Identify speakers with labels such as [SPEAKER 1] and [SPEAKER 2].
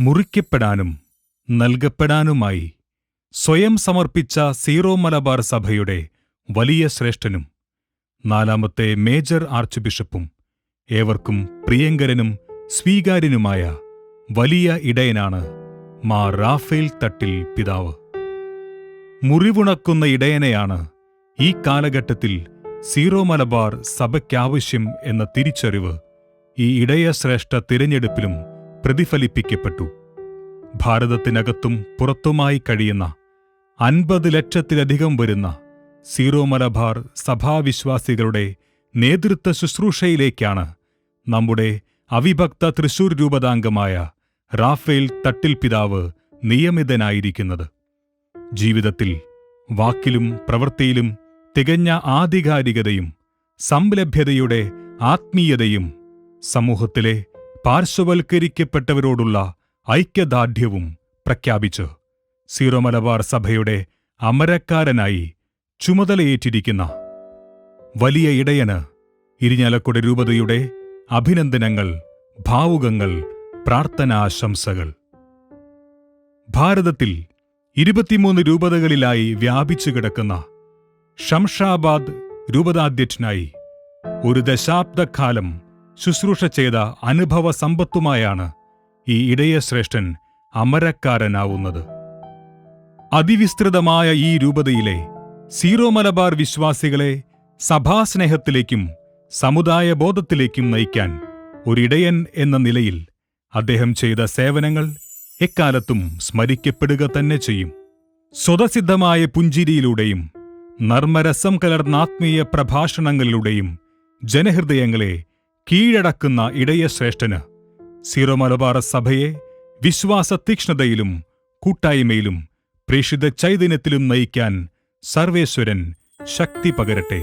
[SPEAKER 1] മുറിക്കപ്പെടാനും നൽകപ്പെടാനുമായി സ്വയം സമർപ്പിച്ച സീറോ മലബാർ സഭയുടെ വലിയ ശ്രേഷ്ഠനും നാലാമത്തെ മേജർ ആർച്ച് ബിഷപ്പും ഏവർക്കും പ്രിയങ്കരനും സ്വീകാര്യനുമായ വലിയ ഇടയനാണ് മാ റാഫേൽ തട്ടിൽ പിതാവ്. മുറിവുണക്കുന്ന ഇടയനെയാണ് ഈ കാലഘട്ടത്തിൽ സീറോ മലബാർ സഭയ്ക്കാവശ്യം എന്ന തിരിച്ചറിവ് ഈ ഇടയശ്രേഷ്ഠ തിരഞ്ഞെടുപ്പിലും പ്രതിഫലിപ്പിക്കപ്പെട്ടു. ഭാരതത്തിനകത്തും പുറത്തുമായി കഴിയുന്ന അൻപത് ലക്ഷത്തിലധികം വരുന്ന സീറോ മലബാർ സഭാവിശ്വാസികളുടെ നേതൃത്വ ശുശ്രൂഷയിലേക്കാണ് നമ്മുടെ അവിഭക്ത തൃശൂർ രൂപതാംഗമായ റാഫേൽ തട്ടിൽ പിതാവ് നിയമിതനായിരിക്കുന്നത്. ജീവിതത്തിൽ വാക്കിലും പ്രവൃത്തിയിലും തികഞ്ഞ ആധികാരികതയും സംലഭ്യതയുടെ ആത്മീയതയും സമൂഹത്തിലെ പാർശ്വവൽക്കരിക്കപ്പെട്ടവരോടുള്ള ഐക്യദാർഢ്യവും പ്രഖ്യാപിച്ചു സീറോ മലബാർ സഭയുടെ അമരക്കാരനായി ചുമതലയേറ്റിരിക്കുന്ന വലിയ ഇടയന് ഇരിഞ്ഞാലക്കുട രൂപതയുടെ അഭിനന്ദനങ്ങൾ ഭാവുകങ്ങൾ പ്രാർത്ഥനാശംസകൾ. ഭാരതത്തിൽ ഇരുപത്തിമൂന്ന് രൂപതകളിലായി വ്യാപിച്ചു കിടക്കുന്ന ഷംഷാബാദ് രൂപതാധ്യക്ഷനായി ഒരു ദശാബ്ദക്കാലം ശുശ്രൂഷ ചെയ്ത അനുഭവ സമ്പത്തുമായാണ് ഈ ഇടയശ്രേഷ്ഠൻ അമരക്കാരനാവുന്നത്. അതിവിസ്തൃതമായ ഈ രൂപതയിലെ സീറോ മലബാർ വിശ്വാസികളെ സഭാസ്നേഹത്തിലേക്കും സമുദായ ബോധത്തിലേക്കും നയിക്കാൻ ഒരിടയൻ എന്ന നിലയിൽ അദ്ദേഹം ചെയ്ത സേവനങ്ങൾ എക്കാലത്തും സ്മരിക്കപ്പെടുക തന്നെ ചെയ്യും. സ്വതസിദ്ധമായ പുഞ്ചിരിയിലൂടെയും നർമ്മരസം കലർന്ന ആത്മീയ പ്രഭാഷണങ്ങളിലൂടെയും ജനഹൃദയങ്ങളെ കീഴടക്കുന്ന ഇടയശ്രേഷ്ഠന് സീറോ മലബാർ സഭയെ വിശ്വാസ തീക്ഷ്ണതയിലും കൂട്ടായ്മയിലും പ്രേഷിത ചൈതന്യത്തിലും നയിക്കാൻ സർവേശ്വരൻ ശക്തി പകരട്ടെ.